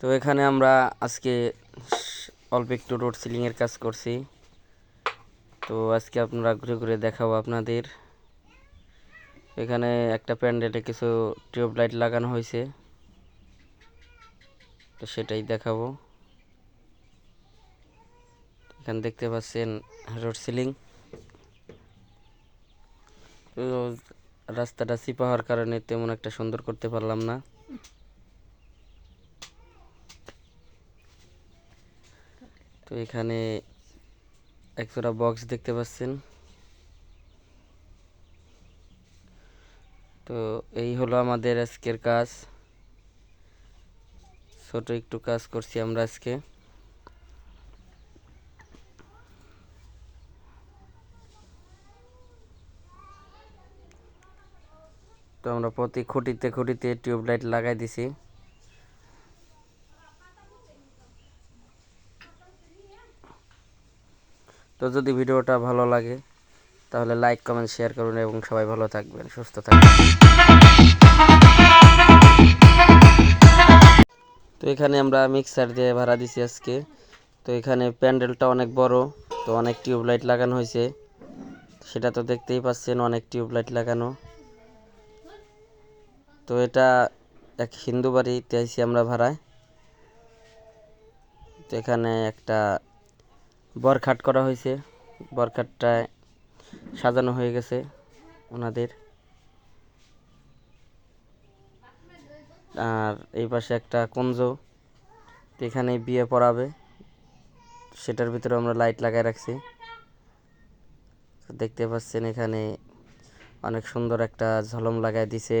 তো এখানে আমরা আজকে অল্প একটু রোড সিলিংয়ের কাজ করছি। তো আজকে আপনারা ঘুরে ঘুরে দেখাবো আপনাদের। এখানে একটা প্যান্ডেলে কিছু টিউব লাইট লাগানো হয়েছে। তো সেটাই দেখাবো। এখানে দেখতে পাচ্ছেন রোড সিলিং তো রাস্তাটা চিপা হওয়ার কারণে তেমন একটা সুন্দর করতে পারলাম না। তো এখানে একজোড়া বক্স দেখতে পাচ্ছেন। তো এই হলো আমাদের আজকের কাজ। ছোট একটু কাজ করছি আমরা আজকে। তো আমরা প্রতি খুঁটিতে খুঁটিতে টিউব লাইট লাগাই দিছি। তো যদি ভিডিওটা ভালো লাগে, তাহলে লাইক কমেন্ট শেয়ার করুন এবং সবাই ভালো থাকবেন, সুস্থ থাকবেন। তো এখানে আমরা মিক্সার দিয়ে ভাড়া দিছি আজকে। তো এখানে প্যান্ডেলটা অনেক বড়, তো অনেক টিউব লাইট লাগানো হয়েছে। সেটা তো দেখতেই পাচ্ছেন, অনেক টিউব লাইট লাগানো। তো এটা এক হিন্দু বাড়িতে আইছি আমরা ভাড়ায়। তো এখানে একটা বরখাট করা হয়েছে। বরখাটটায় সাজানো হয়ে গেছে ওনাদের। আর এই পাশে একটা কুঞ্জ এখানে বিয়ে পড়াবে। সেটার ভিতরে আমরা লাইট লাগাই রাখছি। দেখতে পাচ্ছেন এখানে অনেক সুন্দর একটা ঝলম লাগাই দিছে।